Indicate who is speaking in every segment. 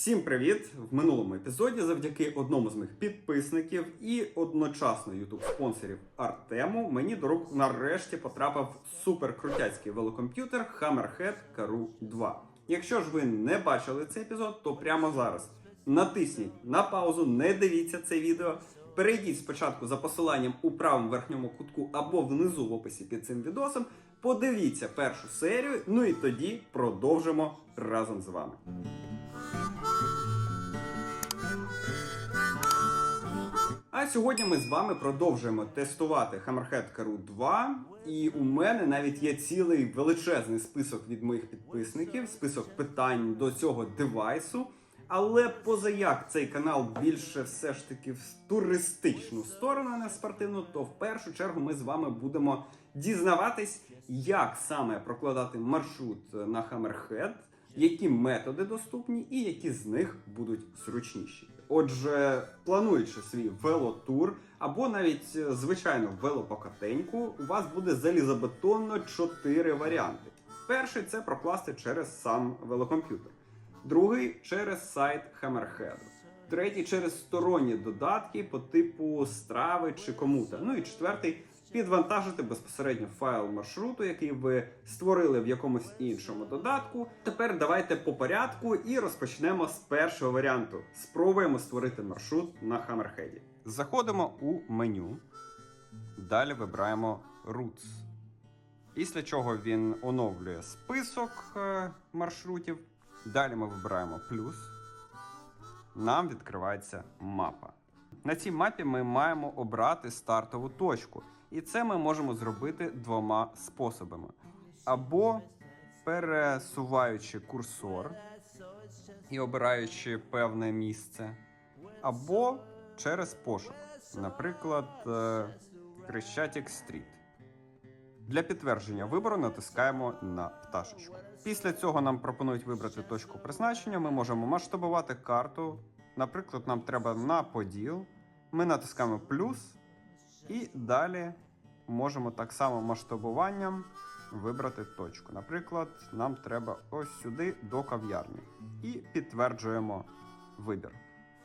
Speaker 1: Всім привіт! В минулому епізоді завдяки одному з моїх підписників і одночасно youtube спонсорів Артему мені до рук нарешті потрапив суперкрутяцький велокомп'ютер Hammerhead Karoo 2. Якщо ж ви не бачили цей епізод, то прямо зараз натисніть на паузу, не дивіться це відео. Перейдіть спочатку за посиланням у правому верхньому кутку або внизу в описі під цим відосом. Подивіться першу серію, ну і тоді продовжимо разом з вами. А сьогодні ми з вами продовжуємо тестувати Hammerhead Karoo 2. І у мене навіть є цілий величезний список від моїх підписників, список питань до цього девайсу. Але позаяк цей канал більше все ж таки в туристичну сторону, а не спортивну, то в першу чергу ми з вами будемо дізнаватись, як саме прокладати маршрут на Hammerhead, які методи доступні і які з них будуть зручніші. Отже, плануючи свій велотур або навіть е, звичайно велопокатеньку, у вас буде залізобетонно 4 варіанти. Перший це прокласти через сам велокомп'ютер, другий через сайт Hammerhead, третій через сторонні додатки по типу страви чи комута. Ну і четвертий підвантажити безпосередньо файл маршруту, який ви створили в якомусь іншому додатку. Тепер давайте по порядку і розпочнемо з першого варіанту. Спробуємо створити маршрут на Hammerhead. Заходимо у меню. Далі вибираємо Routes. Після чого він оновлює список е, маршрутів. Далі ми вибираємо плюс. Нам відкривається мапа. На цій мапі ми маємо обрати стартову точку. І це ми можемо зробити двома способами: або пересуваючи курсор і обираючи певне місце, або через пошук, наприклад, е, Хрещатик Стріт. Для підтвердження вибору натискаємо на пташечку. Після цього нам пропонують вибрати точку призначення. Ми можемо масштабувати карту. Наприклад, нам треба на поділ. Ми натискаємо плюс і далі можемо так само масштабуванням вибрати точку. Наприклад, нам треба ось сюди до кав'ярні. І підтверджуємо вибір.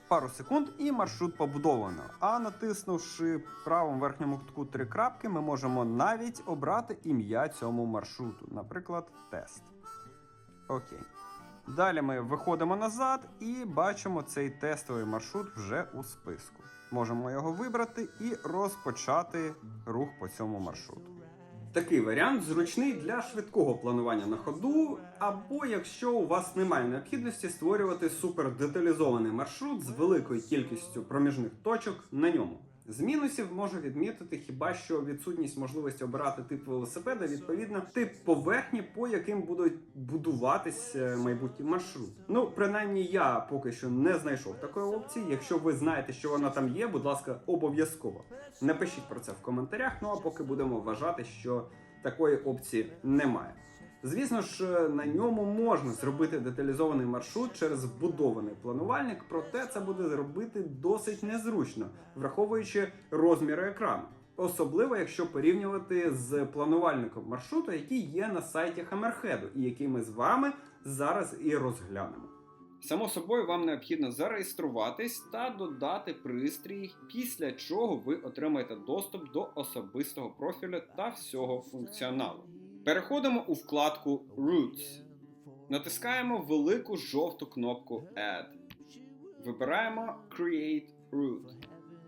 Speaker 1: Пару секунд і маршрут побудовано. А натиснувши в правому верхньому кутку три крапки, ми можемо навіть обрати ім'я цьому маршруту, наприклад, тест. Окей. Далі ми виходимо назад і бачимо цей тестовий маршрут вже у списку. Можемо його вибрати і розпочати рух по цьому маршруту. Такий варіант зручний для швидкого планування на ходу, або якщо у вас немає необхідності створювати супердеталізований маршрут з великою кількістю проміжних точок на ньому. З мінусів можу відмітити хіба що відсутність можливості обирати тип велосипеда, відповідно, тип поверхні, по яким будуть будуватись е, майбутні маршрути. Ну, принаймні, я поки що не знайшов такої опції. Якщо ви знаєте, що вона там є, будь ласка, обов'язково напишіть про це в коментарях. Ну а поки будемо вважати, що такої опції немає. Звісно ж, на ньому можна зробити деталізований маршрут через вбудований планувальник, проте це буде зробити досить незручно, враховуючи розміри екрану. Особливо, якщо порівнювати з планувальником маршруту, який є на сайті Hammerhead, і який ми з вами зараз і розглянемо. Само собою, вам необхідно зареєструватись та додати пристрій, після чого ви отримаєте доступ до особистого профілю та всього функціоналу. Переходимо у вкладку Roots. Натискаємо велику жовту кнопку Add. Вибираємо Create Route.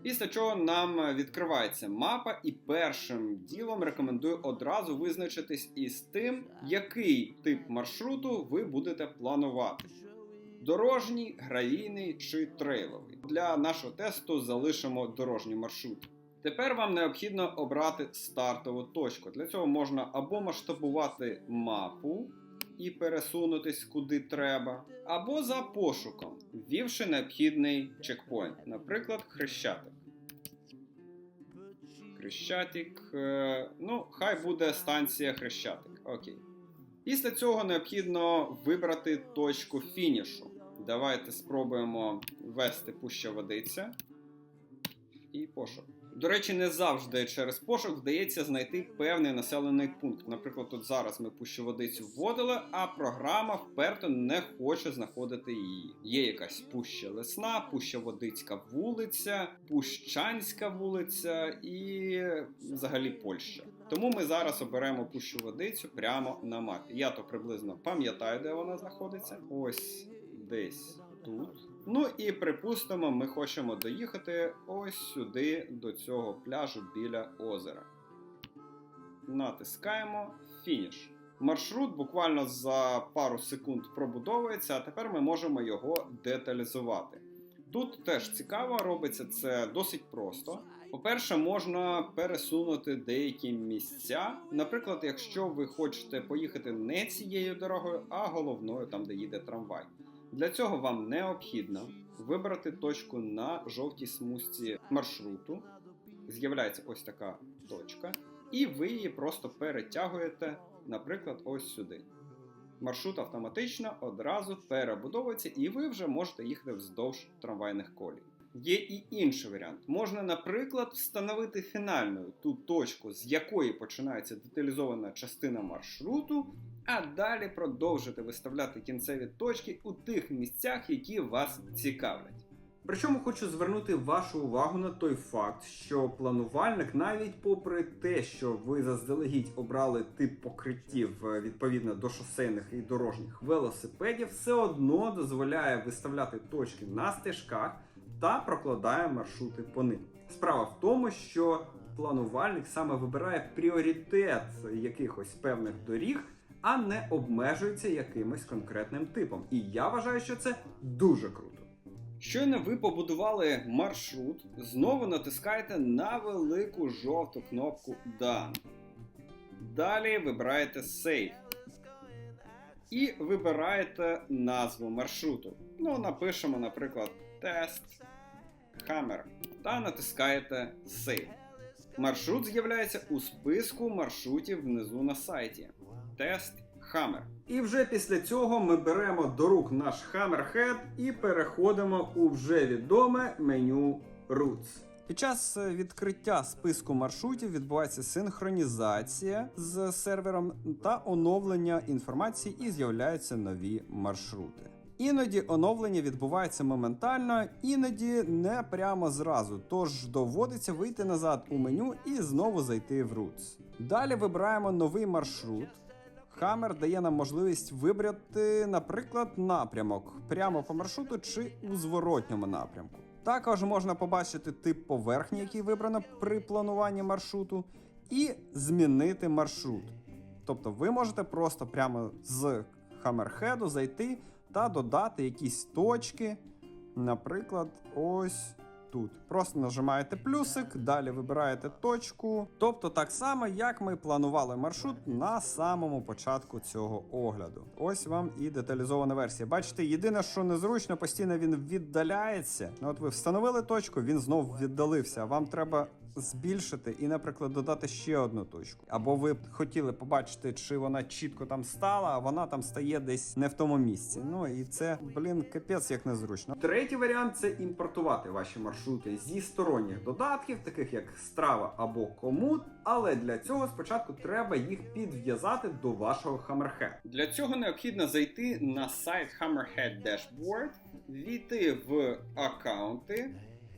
Speaker 1: Після чого нам відкривається мапа, і першим ділом рекомендую одразу визначитись із тим, який тип маршруту ви будете планувати. Дорожній, гравійний чи трейловий. Для нашого тесту залишимо дорожній маршрут. Тепер вам необхідно обрати стартову точку. Для цього можна або масштабувати мапу і пересунутись куди треба, або за пошуком, ввівши необхідний чекпоінт, наприклад, хрещатик. Хрещатик. е, Ну, хай буде станція Хрещатик. Окей. Після цього необхідно вибрати точку фінішу. Давайте спробуємо ввести пуща водиця. І пошук. До речі, не завжди через пошук вдається знайти певний населений пункт. Наприклад, тут зараз ми пущу водицю вводили, а програма вперто не хоче знаходити її. Є якась пуща лесна, пуща водицька вулиця, Пущанська вулиця і взагалі Польща. Тому ми зараз оберемо пущу водицю прямо на мапі. Я то приблизно пам'ятаю, де вона знаходиться. Ось десь тут. Ну і припустимо, ми хочемо доїхати ось сюди, до цього пляжу біля озера. Натискаємо фініш. Маршрут буквально за пару секунд пробудовується, а тепер ми можемо його деталізувати. Тут теж цікаво, робиться це досить просто. По-перше, можна пересунути деякі місця. Наприклад, якщо ви хочете поїхати не цією дорогою, а головною, там де їде трамвай. Для цього вам необхідно вибрати точку на жовтій смузці маршруту. З'являється ось така точка, і ви її просто перетягуєте, наприклад, ось сюди. Маршрут автоматично одразу перебудовується, і ви вже можете їхати вздовж трамвайних колій. Є і інший варіант. Можна, наприклад, встановити фінальною ту точку, з якої починається деталізована частина маршруту, а далі продовжити виставляти кінцеві точки у тих місцях, які вас цікавлять. Причому хочу звернути вашу увагу на той факт, що планувальник, навіть попри те, що ви заздалегідь обрали тип покриттів е, відповідно до шосейних і дорожніх велосипедів, все одно дозволяє виставляти точки на стежках та прокладає маршрути по ним. Справа в тому, що планувальник саме вибирає пріоритет якихось певних доріг, а не обмежується якимось конкретним типом. І я вважаю, що це дуже круто. Щойно ви побудували маршрут, знову натискаєте на велику жовту кнопку Done. Далі вибираєте Save. І вибираєте назву маршруту. Ну, напишемо, наприклад, тест Hammer. Та натискаєте Save. Маршрут з'являється у списку маршрутів внизу на сайті. Тест Hammer. І вже після цього ми беремо до рук наш Hammerhead і переходимо у вже відоме меню Routes. Під час е, відкриття списку маршрутів відбувається синхронізація з сервером та оновлення інформації, і з'являються нові маршрути. Іноді оновлення відбувається моментально, іноді не прямо зразу. Тож доводиться вийти назад у меню і знову зайти в Routes. Далі вибираємо новий маршрут. Хаммер дає нам можливість вибрати, наприклад, напрямок прямо по маршруту чи у зворотньому напрямку. Також можна побачити тип поверхні, який вибрано при плануванні маршруту, і змінити маршрут. Тобто ви можете просто прямо з Хаммерхеду зайти та додати якісь точки, наприклад, ось тут. Просто нажимаєте плюсик, далі вибираєте точку. Тобто так само, як ми планували маршрут на самому початку цього огляду. Ось вам і деталізована версія. Бачите, єдине, що незручно, постійно він віддаляється. Ну, От ви встановили точку, він знов віддалився. Вам треба збільшити і, наприклад, додати ще одну точку. Або ви хотіли побачити, чи вона чітко там стала, а вона там стає десь не в тому місці. Ну і це, блін, капець як незручно. Третій варіант це імпортувати ваші маршрути зі сторонніх додатків, таких як Strava або Komoot, але для цього спочатку треба їх підв'язати до вашого Hammerhead. Для цього необхідно зайти на сайт Hammerhead Dashboard, війти в аккаунти.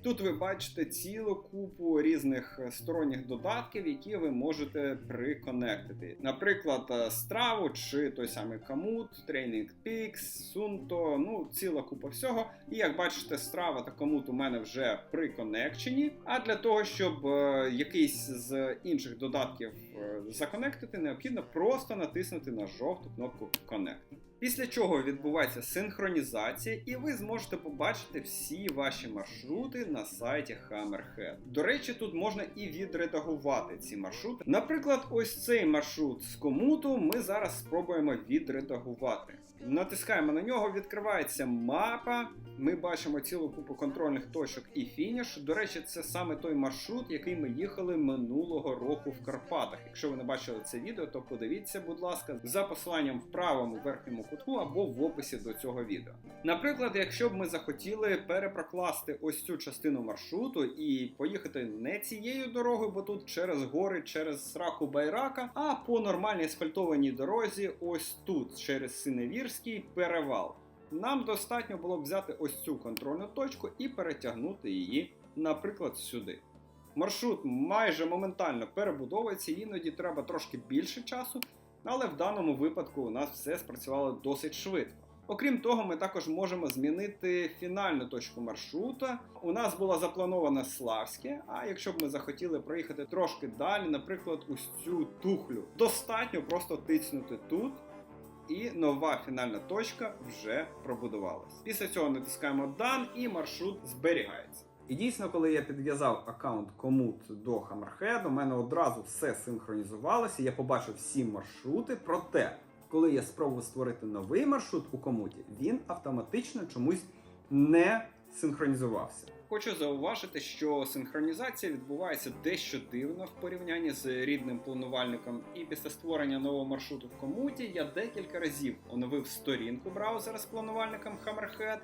Speaker 1: Тут ви бачите цілу купу різних сторонніх додатків, які ви можете приконектити. Наприклад, Stravу чи той самий Komoot, Training Peaks, Sunto, ну ціла купа всього. І як бачите, Strava та Komoot у мене вже приконекчені. А для того, щоб е, якийсь з інших додатків е, законектити, необхідно просто натиснути на жовту кнопку Connect. Після чого відбувається синхронізація, і ви зможете побачити всі ваші маршрути на сайті Hammerhead. До речі, тут можна і відредагувати ці маршрути. Наприклад, ось цей маршрут з комуту ми зараз спробуємо відредагувати. Натискаємо на нього, відкривається мапа. Ми бачимо цілу купу контрольних точок і фініш. До речі, це саме той маршрут, який ми їхали минулого року в Карпатах. Якщо ви не бачили це відео, то подивіться, будь ласка, за посиланням в правому верхньому кутку або в описі до цього відео. Наприклад, якщо б ми захотіли перепрокласти ось цю частину маршруту і поїхати не цією дорогою, бо тут через гори, через сраку Байрака, а по нормальній асфальтованій дорозі, ось тут, через Синевірський перевал. Нам достатньо було б взяти ось цю контрольну точку і перетягнути її, наприклад, сюди. Маршрут майже моментально перебудовується, іноді треба трошки більше часу, але в даному випадку у нас все спрацювало досить швидко. Окрім того, ми також можемо змінити фінальну точку маршрута. У нас була запланована Славське, а якщо б ми захотіли проїхати трошки далі, наприклад, ось цю тухлю, достатньо просто тиснути тут. І нова фінальна точка вже пробудувалась. Після цього натискаємо Done і маршрут зберігається. І дійсно, коли я підв'язав аккаунт комут до Hammerhead, у мене одразу все синхронізувалося. Я побачив всі маршрути. Проте, коли я спробував створити новий маршрут у комуті, він автоматично чомусь не синхронізувався. Хочу зауважити, що синхронізація відбувається дещо дивно в порівнянні з рідним планувальником, і після створення нового маршруту в комуті я декілька разів оновив сторінку браузера з планувальником Hammerhead,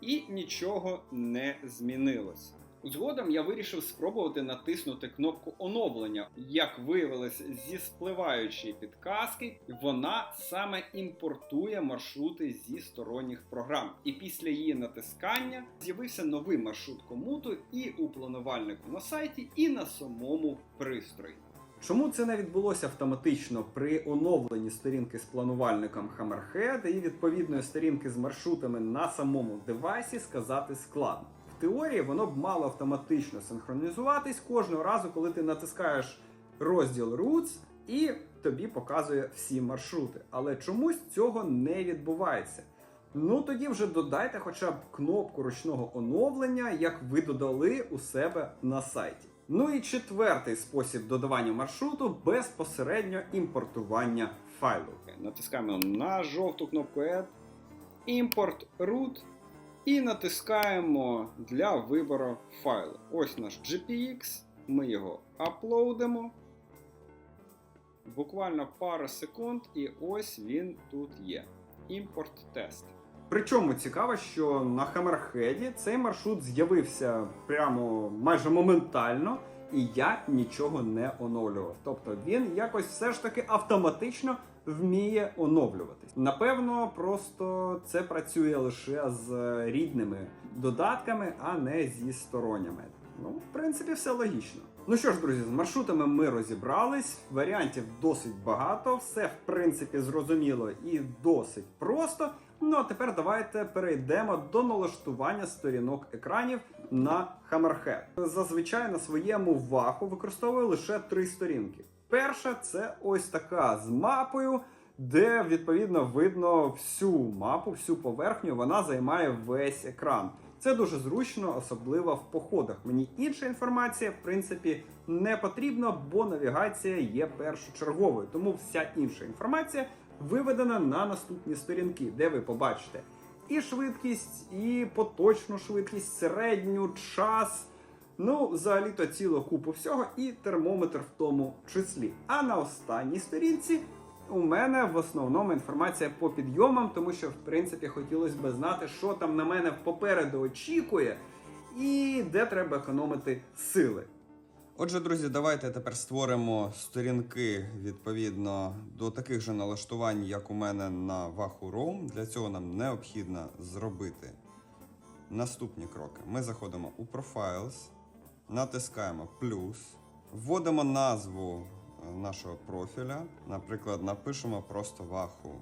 Speaker 1: і нічого не змінилось. Згодом я вирішив спробувати натиснути кнопку оновлення. Як виявилось зі спливаючої підказки, вона саме імпортує маршрути зі сторонніх програм. І після її натискання з'явився новий маршрут комуту і у планувальнику на сайті, і на самому пристрої. Чому це не відбулося автоматично при оновленні сторінки з планувальником Hammerhead і відповідної сторінки з маршрутами на самому девайсі сказати складно. Теорії воно б мало автоматично синхронізуватись кожного разу, коли ти натискаєш розділ Routes і тобі показує всі маршрути. Але чомусь цього не відбувається. Ну тоді вже додайте хоча б кнопку ручного оновлення, як ви додали у себе на сайті. Ну і четвертий спосіб додавання маршруту безпосередньо імпортування файлу. Натискаємо на жовту кнопку Add, Import Root і натискаємо для вибору файлу. Ось наш GPX, ми його аплодимо. Буквально пару секунд, і ось він тут є. Імпорт тест. Причому цікаво, що на Hammerhead цей маршрут з'явився прямо майже моментально, і я нічого не оновлював. Тобто він якось все ж таки автоматично вміє оновлюватись. Напевно, просто це працює лише з рідними додатками, а не зі сторонніми. Ну, в принципі, все логічно. Ну що ж, друзі, з маршрутами ми розібрались. Варіантів досить багато, все в принципі зрозуміло і досить просто. Ну а тепер давайте перейдемо до налаштування сторінок екранів на Hammerhead. Зазвичай на своєму ваху використовую лише три сторінки. Перша це ось така з мапою, де відповідно видно всю мапу, всю поверхню. Вона займає весь екран. Це дуже зручно, особливо в походах. Мені інша інформація, в принципі, не потрібна, бо навігація є першочерговою. Тому вся інша інформація виведена на наступні сторінки, де ви побачите і швидкість, і поточну швидкість, середню, час. Ну, взагалі-то цілу купу всього, і термометр в тому числі. А на останній сторінці у мене в основному інформація по підйомам, тому що, в принципі, хотілося б знати, що там на мене попереду очікує, і де треба економити сили. Отже, друзі, давайте тепер створимо сторінки відповідно до таких же налаштувань, як у мене на Wahoo Roam. Для цього нам необхідно зробити наступні кроки. Ми заходимо у Profiles, натискаємо плюс, вводимо назву е, нашого профіля. Наприклад, напишемо просто Wahoo.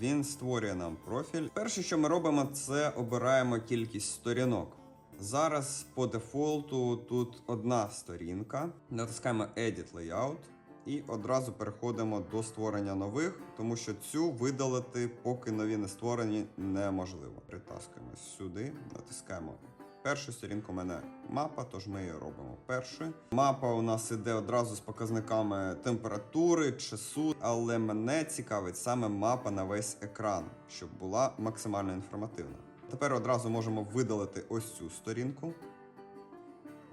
Speaker 1: Він створює нам профіль. Перше, що ми робимо, це обираємо кількість сторінок. Зараз по дефолту тут одна сторінка. Натискаємо Edit Layout і одразу переходимо до створення нових, тому що цю видалити, поки нові не створені, неможливо. Притаскуємо сюди, натискаємо. Першу сторінку у мене мапа, тож ми її робимо першою. Мапа у нас іде одразу з показниками температури, часу, але мене цікавить саме мапа на весь екран, щоб була максимально інформативна. Тепер одразу можемо видалити ось цю сторінку.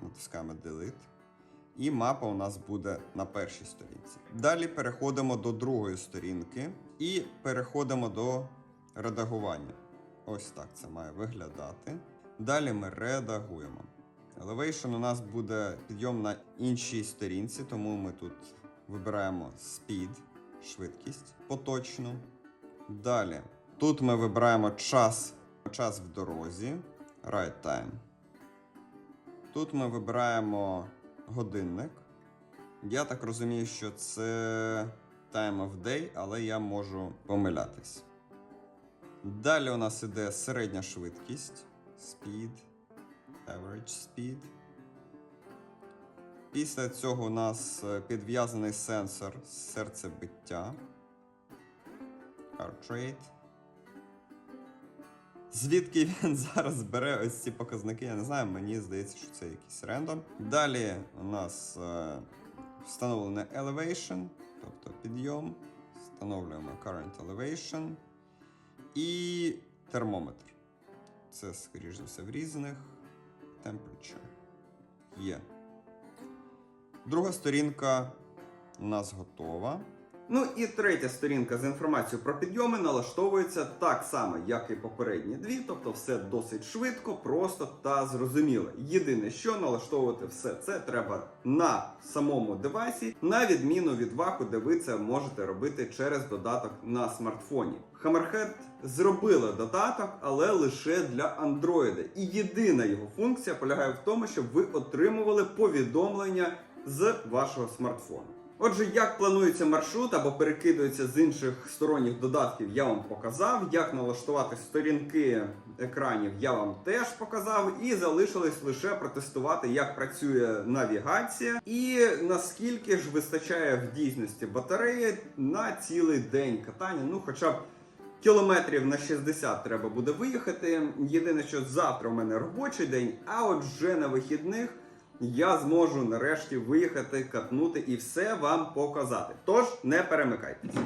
Speaker 1: Натискаємо Delete. і мапа у нас буде на першій сторінці. Далі переходимо до другої сторінки і переходимо до редагування. Ось так це має виглядати. Далі ми редагуємо. Elevation у нас буде підйом на іншій сторінці, тому ми тут вибираємо Speed, швидкість поточну. Далі. Тут ми вибираємо час, час в дорозі, right time. Тут ми вибираємо годинник. Я так розумію, що це time of day, але я можу помилятись. Далі у нас іде середня швидкість. Speed. Average speed. Після цього у нас е, підв'язаний сенсор серцебиття. Heart rate. Звідки він зараз бере ось ці показники, я не знаю, мені здається, що це якийсь рендом. Далі у нас е, встановлене elevation, тобто підйом. Встановлюємо current elevation і термометр. Це, скоріш за все, в різних temperature. Є. Друга сторінка у нас готова. Ну і третя сторінка з інформацією про підйоми налаштовується так само, як і попередні дві, тобто все досить швидко, просто та зрозуміло. Єдине, що налаштовувати все це треба на самому девайсі, на відміну від ваку, де ви це можете робити через додаток на смартфоні. Hammerhead зробили додаток, але лише для Android. І єдина його функція полягає в тому, щоб ви отримували повідомлення з вашого смартфону. Отже, як планується маршрут або перекидується з інших сторонніх додатків, я вам показав. Як налаштувати сторінки екранів, я вам теж показав. І залишилось лише протестувати, як працює навігація, і наскільки ж вистачає в дійсності батареї на цілий день катання. Ну, хоча б кілометрів на 60 треба буде виїхати. Єдине, що завтра у мене робочий день, а от вже на вихідних я зможу нарешті виїхати, катнути і все вам показати. Тож не перемикайтеся.